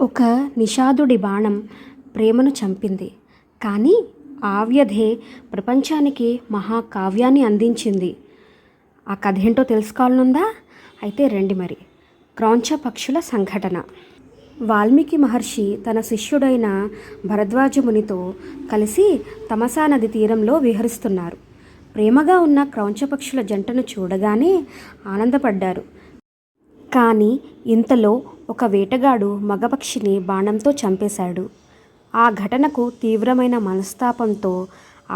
ఒక నిషాదుడి బాణం ప్రేమను చంపింది. కానీ ఆ వ్యధే ప్రపంచానికి మహాకావ్యాన్ని అందించింది. ఆ కథ ఏంటో తెలుసుకోవాలనుందా? అయితే రండి మరి. క్రాంచ పక్షుల సంఘటన. వాల్మీకి మహర్షి తన శిష్యుడైన భరద్వాజమునితో కలిసి తమసా నది తీరంలో విహరిస్తున్నారు. ప్రేమగా ఉన్న క్రౌంచపక్షుల జంటను చూడగానే ఆనందపడ్డారు. కానీ ఇంతలో ఒక వేటగాడు మగపక్షిని బాణంతో చంపేశాడు. ఆ ఘటనకు తీవ్రమైన మనస్తాపంతో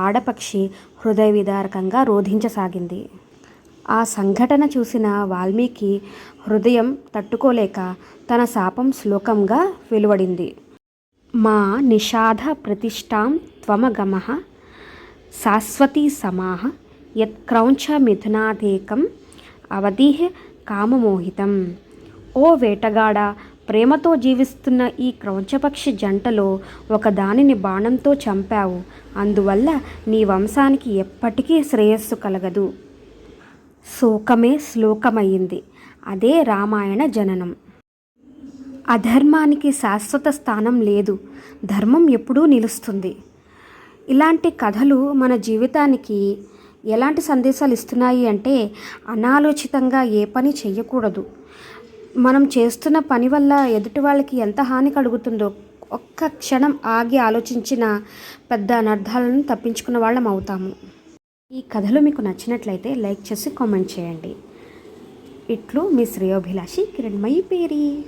ఆడపక్షి హృదయ విదారకంగా రోధించసాగింది. ఆ సంఘటన చూసిన వాల్మీకి హృదయం తట్టుకోలేక తన శాపం శ్లోకంగా వెలువడింది. మా నిషాధ ప్రతిష్టాం త్వమగమ శాశ్వతీ సమాహ యత్క్రౌంచ మిథునాదేకం అవధీహ కామమోహితం ఓ వేటగాడ ప్రేమతో జీవిస్తున్న ఈ క్రౌంచపక్షి జంటలో ఒక దానిని బాణంతో చంపావు. అందువల్ల నీ వంశానికి ఎప్పటికీ శ్రేయస్సు కలగదు. శోకమే శ్లోకమయ్యింది. అదే రామాయణ జననం. అధర్మానికి శాశ్వత స్థానం లేదు. ధర్మం ఎప్పుడూ నిలుస్తుంది. ఇలాంటి కథలు మన జీవితానికి ఎలాంటి సందేశాలు ఇస్తున్నాయి అంటే అనాలోచితంగా ఏ పని చేయకూడదు మనం చేస్తున్న పని వల్ల ఎదుటి వాళ్ళకి ఎంత హాని కలుగుతుందో ఒక్క క్షణం ఆగి ఆలోచించిన పెద్ద అనర్థాలను తప్పించుకున్న వాళ్ళం అవుతాము. ఈ కథలు మీకు నచ్చినట్లయితే లైక్ చేసి కామెంట్ చేయండి. ఇట్లు మీ శ్రేయోభిలాషి కిరణ్మయి పేరి.